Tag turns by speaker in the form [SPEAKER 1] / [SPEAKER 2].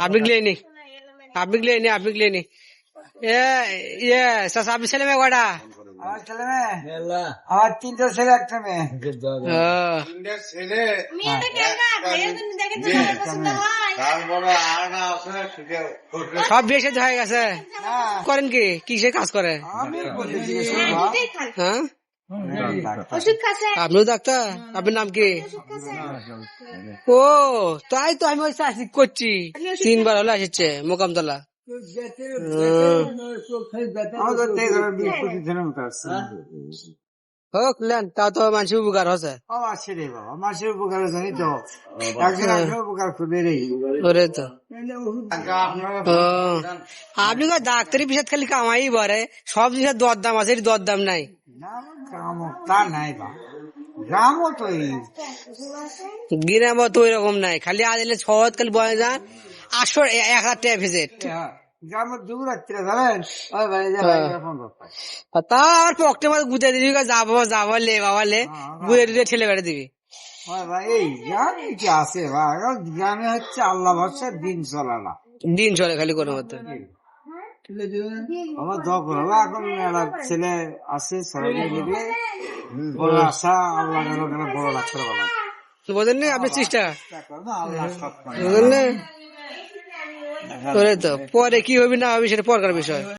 [SPEAKER 1] আপনি গিয়ে নি আপনি গিয়ে নি আপনি গিয়ে নি এ আপনি ছেলে মেয়ে কটা
[SPEAKER 2] আমার ছেলে মেয়ে? আমার তিনটা ছেলে একটা মেয়ে।
[SPEAKER 1] ও, সব বিয়ে সাথে হয়ে গেছে। করেন কি? কিসে কাজ করে? হ্যাঁ? আপনিও ডাক্তার। আপনার নাম কি? ও তাই তো আমি ওই করছি। তিনবার হলো এসেছে মোকামতলা।
[SPEAKER 2] আসছে
[SPEAKER 1] হোক লেন তা তো মানুষ উপকার হচ্ছে।
[SPEAKER 2] উপকার জানি তো। উপকার
[SPEAKER 1] ওরে তো। আপনি ডাক্তারি বিষয় খালি কামাই বরে সব জিনিসের দর দাম আছে এর দর দাম নাই।
[SPEAKER 2] তা নাই।
[SPEAKER 1] খালি আজ এলে খালি যান। আটশো এক ভিজিট
[SPEAKER 2] হ্যাঁ, গ্রামের দূর রাত্রে জানেন ওই ভাই যা ভাই ফোন করতে
[SPEAKER 1] তা আর পকটে মাঝে গুঁজে দিবি ঠেলে বেড়ে দিবি।
[SPEAKER 2] গ্রামে হচ্ছে আল্লাহ ভরসা দিন না
[SPEAKER 1] দিন চলে খালি কোনো মতো।
[SPEAKER 2] আমার এখন একটা ছেলে আছে সরকারি বড় আশা আল্লাহ যেন কেন বড় ডাক্তার বানায়
[SPEAKER 1] বোঝেন আপনি চেষ্টা।
[SPEAKER 2] আল্লাহ সব করে।
[SPEAKER 1] বুঝলেন তো পরে কি হবে না হবে সেটা পরকার বিষয়।